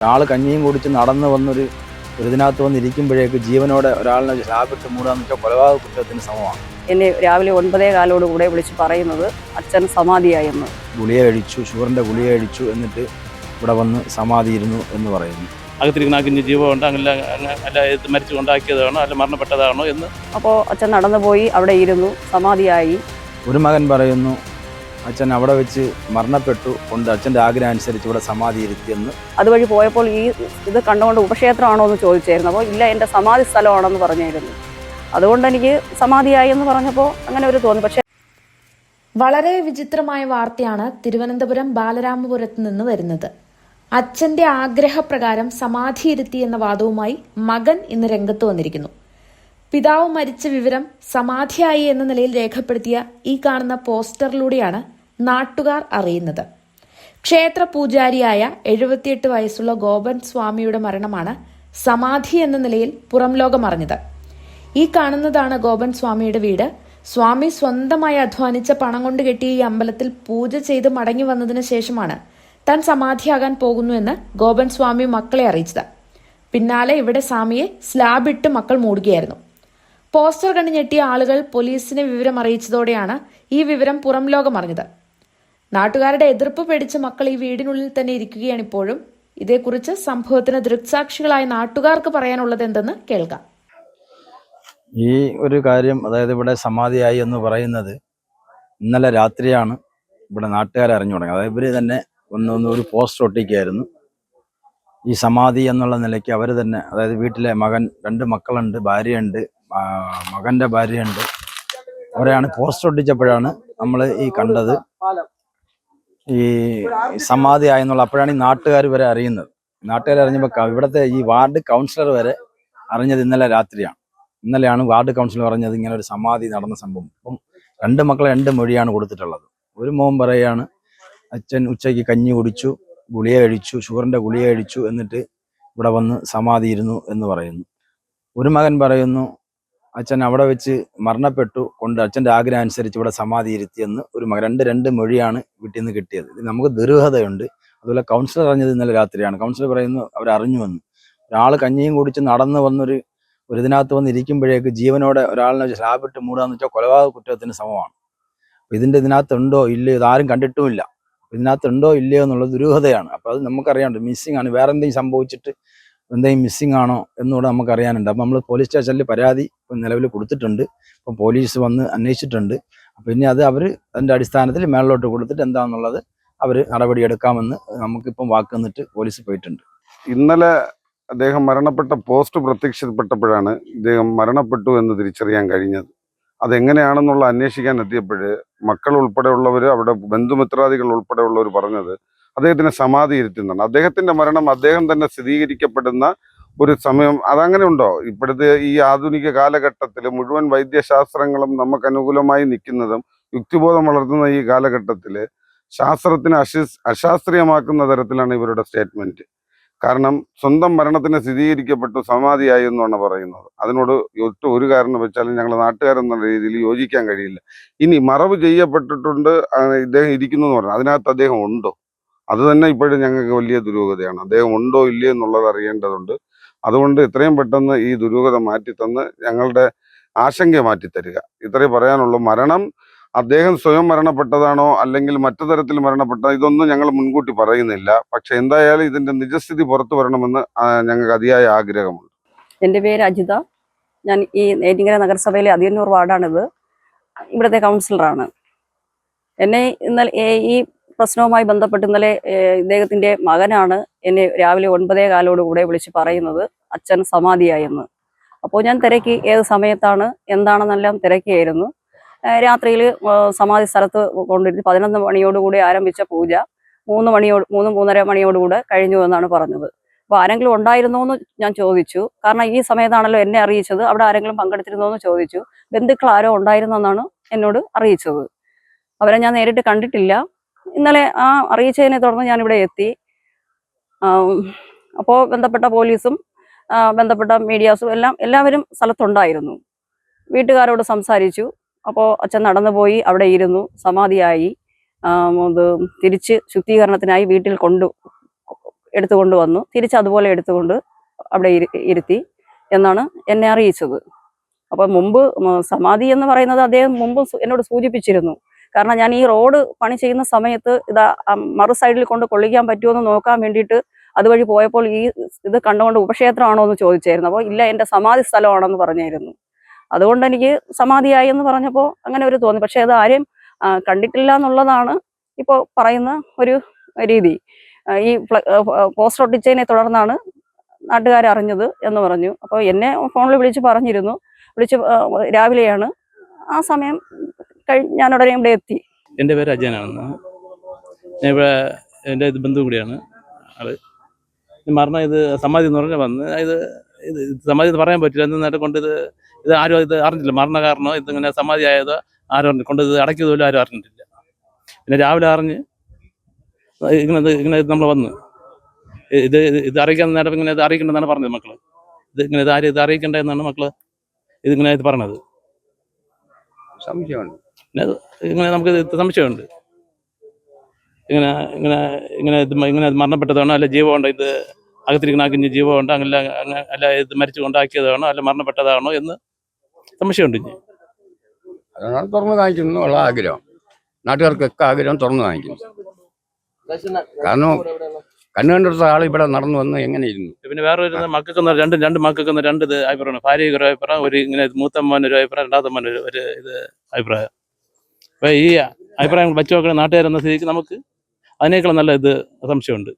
ഒരാൾ കഞ്ഞിയും കുടിച്ച് നടന്നു വന്നൊരു ഒരു ഇതിനകത്ത് വന്നിരിക്കുമ്പോഴേക്ക് ജീവനോടെ ഒരാളിനെ ലാഭിട്ട് മൂടാന്ന് വെച്ചാൽ കൊലപാതക കുറ്റത്തിന് സമമാണ്. എന്നെ രാവിലെ ഒൻപതേ കാലോട് കൂടെ വിളിച്ച് പറയുന്നത് അച്ഛൻ സമാധിയായെന്ന് ഗുളിക കഴിച്ചു ഷുഗറിന്റെ ഗുളിക കഴിച്ചു എന്നിട്ട് ഇവിടെ വന്ന് സമാധി ഇരുന്നു എന്ന് പറയുന്നു. അകത്തിരിക്കുന്ന ആ കുഞ്ഞ് ജീവമുണ്ട് അങ്ങനെ അല്ല ഇത് മരിച്ചു കൊണ്ടാക്കിയതാണോ അല്ല മരണപ്പെട്ടതാണോ എന്ന് അപ്പോൾ അച്ഛൻ നടന്നു പോയി അവിടെ ഇരുന്നു സമാധിയായി. ഒരു മകൻ പറയുന്നു അച്ഛൻ അവിടെ വെച്ച് മരണപ്പെട്ടു കൊണ്ട് അച്ഛന്റെ ആഗ്രഹം അനുസരിച്ച് ഇവിടെ സമാധി ഇരുത്തിയെന്ന് അതുവഴി പോയപ്പോൾ ഈ ഇത് കണ്ടുകൊണ്ട് ഉപക്ഷേത്രമാണോ എന്ന് ചോദിച്ചായിരുന്നു. അപ്പോൾ ഇല്ല എന്റെ സമാധി സ്ഥലമാണെന്ന് പറഞ്ഞായിരുന്നു. അതുകൊണ്ട് എനിക്ക് സമാധിയായി എന്ന് പറഞ്ഞപ്പോൾ അങ്ങനെ ഒരു തോന്നി. പക്ഷേ വളരെ വിചിത്രമായ വാർത്തയാണ് തിരുവനന്തപുരം ബാലരാമപുരത്ത് നിന്ന് വരുന്നത്. അച്ഛന്റെ ആഗ്രഹപ്രകാരം സമാധിയിരുത്തി എന്ന വാദവുമായി മകൻ ഇന്ന് രംഗത്ത് വന്നിരിക്കുന്നു. പിതാവ് മരിച്ച വിവരം സമാധിയായി എന്ന നിലയിൽ രേഖപ്പെടുത്തിയ ഈ കാണുന്ന പോസ്റ്ററിലൂടെയാണ് നാട്ടുകാർ അറിയുന്നത്. ക്ഷേത്ര പൂജാരിയായ എഴുപത്തിയെട്ട് വയസ്സുള്ള ഗോപൻ സ്വാമിയുടെ മരണമാണ് സമാധി എന്ന നിലയിൽ പുറം ലോകം അറിഞ്ഞത്. ഈ കാണുന്നതാണ് ഗോപൻ സ്വാമിയുടെ വീട്. സ്വാമി സ്വന്തമായി അധ്വാനിച്ച പണം കൊണ്ട് കെട്ടിയ ഈ അമ്പലത്തിൽ പൂജ ചെയ്ത് മടങ്ങി വന്നതിന് ശേഷമാണ് താൻ സമാധിയാകാൻ പോകുന്നുവെന്ന് ഗോപൻ സ്വാമി മക്കളെ അറിയിച്ചത്. പിന്നാലെ ഇവിടെ സ്വാമിയെ സ്ലാബിട്ട് മക്കൾ മൂടുകയായിരുന്നു. പോസ്റ്റർ കണ്ടു ഞെട്ടിയ ആളുകൾ പോലീസിനെ വിവരം അറിയിച്ചതോടെയാണ് ഈ വിവരം പുറം ലോകം അറിഞ്ഞത്. നാട്ടുകാരുടെ എതിർപ്പ് പേടിച്ച് മക്കൾ ഈ വീടിനുള്ളിൽ തന്നെ ഇരിക്കുകയാണ് ഇപ്പോഴും. ഇതേക്കുറിച്ച് സംഭവത്തിന് ദൃക്സാക്ഷികളായ നാട്ടുകാർക്ക് പറയാനുള്ളത് എന്തെന്ന് കേൾക്കാം. ഈ ഒരു കാര്യം അതായത് ഇവിടെ സമാധിയായി എന്ന് പറയുന്നത് ഇന്നലെ രാത്രിയാണ് ഇവിടെ നാട്ടുകാരെ അറിഞ്ഞു തുടങ്ങി അതായത് ഇവർ തന്നെ ഒന്ന് ഒന്ന് ഒരു പോസ്റ്റർ ഒട്ടിക്കുകയായിരുന്നു. ഈ സമാധി എന്നുള്ള നിലയ്ക്ക് അവർ തന്നെ അതായത് വീട്ടിലെ മകൻ രണ്ട് മക്കളുണ്ട് ഭാര്യയുണ്ട് ആ, മകന്റെ ഭാര്യയുണ്ട്. അവരെയാണ് പോസ്റ്റർ ഒട്ടിച്ചപ്പോഴാണ് നമ്മൾ ഈ കണ്ടത്. ഈ സമാധി ആയെന്നുള്ള അപ്പോഴാണ് ഈ നാട്ടുകാർ വരെ അറിയുന്നത്. നാട്ടുകാർ അറിഞ്ഞപ്പോൾ ഇവിടുത്തെ ഈ വാർഡ് കൗൺസിലർ വരെ അറിഞ്ഞത് ഇന്നലെ രാത്രിയാണ്. ഇന്നലെയാണ് വാർഡ് കൗൺസിലർ പറഞ്ഞത് ഇങ്ങനെ ഒരു സമാധി നടന്ന സംഭവം. അപ്പം രണ്ട് മക്കളെ രണ്ട് മൊഴിയാണ് കൊടുത്തിട്ടുള്ളത്. ഒരു മോൻ പറയാണ് അച്ഛൻ ഉച്ചയ്ക്ക് കഞ്ഞി കുടിച്ചു ഗുളിയ കഴിച്ചു ഷുഗറിന്റെ ഗുളിയ കഴിച്ചു എന്നിട്ട് ഇവിടെ വന്ന് സമാധി ഇരുന്നു എന്ന് പറയുന്നു. ഒരു മകൻ പറയുന്നു അച്ഛൻ അവിടെ വെച്ച് മരണപ്പെട്ടു കൊണ്ട് അച്ഛന്റെ ആഗ്രഹം അനുസരിച്ച് ഇവിടെ സമാധി ഇരുത്തിയെന്ന് ഒരു രണ്ട് രണ്ട് മൊഴിയാണ് വീട്ടിൽ നിന്ന് കിട്ടിയത്. ഇത് നമുക്ക് ദുരൂഹതയുണ്ട്. അതുപോലെ കൗൺസിലർ അറിഞ്ഞത് ഇന്നലെ രാത്രിയാണ്. കൗൺസിലർ പറയുന്നു അവർ അറിഞ്ഞു വന്നു. ഒരാൾ കഞ്ഞിയും കുടിച്ച് നടന്നു വന്നൊരു ഒരു ഇതിനകത്ത് വന്നിരിക്കുമ്പോഴേക്ക് ജീവനോടെ ഒരാളിനെ സ്ലാബിട്ട് മൂടാന്ന് വെച്ചാൽ കൊലപാതക കുറ്റത്തിന് സമമാണ്. അപ്പൊ ഇതിന്റെ ഇതിനകത്ത് ഉണ്ടോ ഇല്ലയോ ഇതാരും കണ്ടിട്ടുമില്ല. ഇതിനകത്ത് ഉണ്ടോ ഇല്ലയോ എന്നുള്ളത് ദുരൂഹതയാണ്. അപ്പൊ അത് നമുക്കറിയാണ്ട്. മിസ്സിംഗ് ആണ്. വേറെ എന്തെങ്കിലും സംഭവിച്ചിട്ട് എന്തെങ്കിലും മിസ്സിംഗ് ആണോ എന്നുകൂടെ നമുക്ക് അറിയാനുണ്ട് അപ്പം നമ്മൾ പോലീസ് സ്റ്റേഷനിൽ പരാതി നിലവിൽ കൊടുത്തിട്ടുണ്ട്. അപ്പോൾ പോലീസ് വന്ന് അന്വേഷിച്ചിട്ടുണ്ട്. അപ്പം ഇനി അത് അവർ അതിന്റെ അടിസ്ഥാനത്തിൽ മേളിലോട്ട് കൊടുത്തിട്ട് എന്താണെന്നുള്ളത് അവർ നടപടിയെടുക്കാമെന്ന് നമുക്കിപ്പം വാക്ക് തന്നിട്ട് പോലീസ് പോയിട്ടുണ്ട്. ഇന്നലെ അദ്ദേഹം മരണപ്പെട്ട പോസ്റ്റ് പ്രത്യക്ഷപ്പെട്ടപ്പോഴാണ് ഇദ്ദേഹം മരണപ്പെട്ടു എന്ന് തിരിച്ചറിയാൻ കഴിഞ്ഞത്. അതെങ്ങനെയാണെന്നുള്ള അന്വേഷിക്കാൻ എത്തിയപ്പോൾ മക്കൾ ഉൾപ്പെടെയുള്ളവർ അവിടെ ബന്ധുമിത്രാദികൾ ഉൾപ്പെടെയുള്ളവർ പറഞ്ഞത് അദ്ദേഹത്തിന് സമാധി ഇരുത്തുന്നതാണ്. അദ്ദേഹത്തിന്റെ മരണം അദ്ദേഹം തന്നെ സ്ഥിരീകരിക്കപ്പെടുന്ന ഒരു സമയം അതങ്ങനെ ഉണ്ടോ? ഇപ്പോഴത്തെ ഈ ആധുനിക കാലഘട്ടത്തിൽ മുഴുവൻ വൈദ്യശാസ്ത്രങ്ങളും നമുക്ക് അനുകൂലമായി നിൽക്കുന്നതും യുക്തിബോധം വളർത്തുന്ന ഈ കാലഘട്ടത്തിൽ ശാസ്ത്രത്തിന് അശി അശാസ്ത്രീയമാക്കുന്ന തരത്തിലാണ് ഇവരുടെ സ്റ്റേറ്റ്മെന്റ്. കാരണം സ്വന്തം മരണത്തിന് സ്ഥിരീകരിക്കപ്പെട്ടു സമാധിയായി എന്നാണ് പറയുന്നത്. അതിനോട് ഒറ്റ ഒരു കാരണം വെച്ചാലും ഞങ്ങൾ നാട്ടുകാരെന്നുള്ള രീതിയിൽ യോജിക്കാൻ കഴിയില്ല. ഇനി മറവ് ചെയ്യപ്പെട്ടിട്ടുണ്ട് ഇദ്ദേഹം ഇരിക്കുന്നു എന്ന് പറഞ്ഞു അതിനകത്ത് അദ്ദേഹം ഉണ്ടോ? അത് തന്നെ ഇപ്പോഴും ഞങ്ങൾക്ക് വലിയ ദുരൂഹതയാണ്. അദ്ദേഹം ഉണ്ടോ ഇല്ലയോ എന്നുള്ളത് അറിയേണ്ടതുണ്ട്. അതുകൊണ്ട് എത്രയും പെട്ടെന്ന് ഈ ദുരൂഹത മാറ്റിത്തന്ന് ഞങ്ങളുടെ ആശങ്ക മാറ്റിത്തരിക. ഇത്രേ പറയാനുള്ളൂ. മരണം അദ്ദേഹം സ്വയം മരണപ്പെട്ടതാണോ അല്ലെങ്കിൽ മറ്റു തരത്തിൽ മരണപ്പെട്ട ഇതൊന്നും ഞങ്ങൾ മുൻകൂട്ടി പറയുന്നില്ല. പക്ഷെ എന്തായാലും ഇതിന്റെ നിജസ്ഥിതി പുറത്തു വരണമെന്ന് ഞങ്ങൾക്ക് അതിയായ ആഗ്രഹമുണ്ട്. എന്റെ പേര് അജിത. ഞാൻ ഈ നേരിങ്ങര നഗരസഭയിലെ അതിയന്നൂർ വാർഡാണിത്. ഇവിടുത്തെ കൗൺസിലറാണ്. എന്നെ ഇന്നലെ ഈ പ്രശ്നവുമായി ബന്ധപ്പെട്ട് ഇന്നലെ ഇദ്ദേഹത്തിന്റെ മകനാണ് എന്നെ രാവിലെ ഒൻപതേ കാലോടുകൂടെ വിളിച്ച് പറയുന്നത്. അച്ഛൻ സമാധിയായെന്ന്. അപ്പോൾ ഞാൻ തിരക്കി ഏത് സമയത്താണ് എന്താണെന്നെല്ലാം തിരക്കിയായിരുന്നു. രാത്രിയിൽ സമാധി സ്ഥലത്ത് കൊണ്ടിരുത്തി പതിനൊന്ന് മണിയോടുകൂടി ആരംഭിച്ച പൂജ മൂന്ന് മണിയോട് മൂന്ന് മൂന്നര മണിയോടുകൂടെ കഴിഞ്ഞു എന്നാണ് പറഞ്ഞത്. അപ്പോൾ ആരെങ്കിലും ഉണ്ടായിരുന്നോ എന്ന് ഞാൻ ചോദിച്ചു. കാരണം ഈ സമയത്താണല്ലോ എന്നെ അറിയിച്ചത്. അവിടെ ആരെങ്കിലും പങ്കെടുത്തിരുന്നോ എന്ന് ചോദിച്ചു. ബന്ധുക്കൾ ആരോ ഉണ്ടായിരുന്നെന്നാണ് എന്നോട് അറിയിച്ചത്. അവരെ ഞാൻ നേരിട്ട് കണ്ടിട്ടില്ല. ഇന്നലെ ആ അറിയിച്ചതിനെ തുടർന്ന് ഞാനിവിടെ എത്തി. അപ്പോൾ ബന്ധപ്പെട്ട പോലീസും ബന്ധപ്പെട്ട മീഡിയാസും എല്ലാം എല്ലാവരും സ്ഥലത്തുണ്ടായിരുന്നു. വീട്ടുകാരോട് സംസാരിച്ചു. അപ്പോൾ അച്ഛൻ നടന്നുപോയി അവിടെ ഇരുന്നു സമാധിയായി. അത് തിരിച്ച് ശുദ്ധീകരണത്തിനായി വീട്ടിൽ കൊണ്ടു എടുത്തുകൊണ്ട് വന്നു തിരിച്ച് അതുപോലെ എടുത്തുകൊണ്ട് അവിടെ ഇരുത്തി എന്നാണ് എന്നെ അറിയിച്ചത്. അപ്പോൾ മുമ്പ് സമാധി എന്ന് പറയുന്നത് അദ്ദേഹം മുമ്പ് എന്നോട് സൂചിപ്പിച്ചിരുന്നു. കാരണം ഞാൻ ഈ റോഡ് പണി ചെയ്യുന്ന സമയത്ത് ഇതാ മറു സൈഡിൽ കൊണ്ട് കൊള്ളിക്കാൻ പറ്റുമോ എന്ന് നോക്കാൻ വേണ്ടിയിട്ട് അതുവഴി പോയപ്പോൾ ഈ ഇത് കണ്ടുകൊണ്ട് ഉപക്ഷേത്രമാണോ എന്ന് ചോദിച്ചായിരുന്നു. അപ്പോൾ ഇല്ല എന്റെ സമാധി സ്ഥലമാണെന്ന് പറഞ്ഞായിരുന്നു. അതുകൊണ്ട് എനിക്ക് സമാധിയായി എന്ന് പറഞ്ഞപ്പോൾ അങ്ങനെ ഒരു തോന്നി. പക്ഷേ അത് ആരെയും കണ്ടിട്ടില്ല എന്നുള്ളതാണ് ഇപ്പോൾ പറയുന്ന ഒരു രീതി. ഈ പോസ്റ്റർ ഒട്ടിച്ചതിനെ തുടർന്നാണ് നാട്ടുകാർ അറിഞ്ഞത് എന്ന് പറഞ്ഞു. അപ്പോൾ എന്നെ ഫോണിൽ വിളിച്ച് പറഞ്ഞിരുന്നു. വിളിച്ച് രാവിലെയാണ് ആ സമയം കഴി ഞാൻ ഉടനെ ഇവിടെ എത്തി. എന്റെ പേര് അജയനാണെന്ന്. ഞാൻ ഇവിടെ എന്റെ ഇത് ബന്ധു കൂടിയാണ് ആൾ. മരണം ഇത് സമാധി എന്ന് പറഞ്ഞാൽ വന്ന് ഇത് ഇത് ഇത് സമാധി എന്ന് പറയാൻ പറ്റില്ല. എന്നിട്ട് കൊണ്ട് ഇത് ഇത് ആരും ഇത് അറിഞ്ഞില്ല. മരണ കാരണം ഇതിങ്ങനെ സമാധി ആയതോ ആരും അറിഞ്ഞു കൊണ്ട് ഇത് അടക്കിയത് പോലും ആരും അറിഞ്ഞിട്ടില്ല. പിന്നെ രാവിലെ അറിഞ്ഞ് ഇങ്ങനെ ഇത് ഇങ്ങനെ നമ്മൾ വന്ന്. ഇത് ഇത് ഇത് അറിയിക്കാൻ നേരം ഇങ്ങനെ ഇത് അറിയിക്കണ്ടെന്നാണ് പറഞ്ഞത് മക്കൾ. ഇത് ഇങ്ങനെ ഇത് ആരും ഇത് അറിയിക്കണ്ടെന്നാണ് മക്കൾ ഇതിങ്ങനെ ഇത് പറഞ്ഞത്. സംശയമുണ്ട്. ഇങ്ങനെ നമുക്ക് സംശയമുണ്ട്. ഇങ്ങനെ ഇങ്ങനെ ഇങ്ങനെ ഇത് ഇങ്ങനെ മരണപ്പെട്ടതാണോ? അല്ല ജീവമുണ്ടോ ഇത് അകത്തിരിക്കുന്ന ആക്കിഞ്ഞ് ജീവമുണ്ടോ അങ്ങനെ അങ്ങ- അല്ല ഇത് മരിച്ചു കൊണ്ടാക്കിയതാണോ? അല്ല മരണപ്പെട്ടതാണോ എന്ന് സംശയമുണ്ട് ഇനി. അതാണ് തുറന്നു കാണിക്കുന്നു ഉള്ള ആഗ്രഹം. നാട്ടുകാർക്കൊക്കെ ആഗ്രഹം തുറന്നു കാണിക്കുന്നു. കാരണം കണ്ണു കണ്ടെടുത്ത ആൾ ഇവിടെ നടന്നു വന്ന് എങ്ങനെ ഇരുന്നു? പിന്നെ വേറെ ഒരു മക്കൾക്ക് രണ്ട് രണ്ട് മക്കൾക്ക് രണ്ട് ഇത് അഭിപ്രായമാണ്. ഭാര്യയ്ക്ക് ഒരു അഭിപ്രായം ഒരു ഇങ്ങനെ മൂത്തമ്മൻ ഒരു അഭിപ്രായം രണ്ടാമത്തമ്മൻ ഒരു ഒരു ഇത് അഭിപ്രായം. അപ്പൊ ഈ അഭിപ്രായം വച്ചു നോക്കുന്ന നാട്ടുകാരെന്ന സ്ഥിതിക്ക് നമുക്ക് അതിനേക്കാളും നല്ല ഇത് സംശയമുണ്ട്.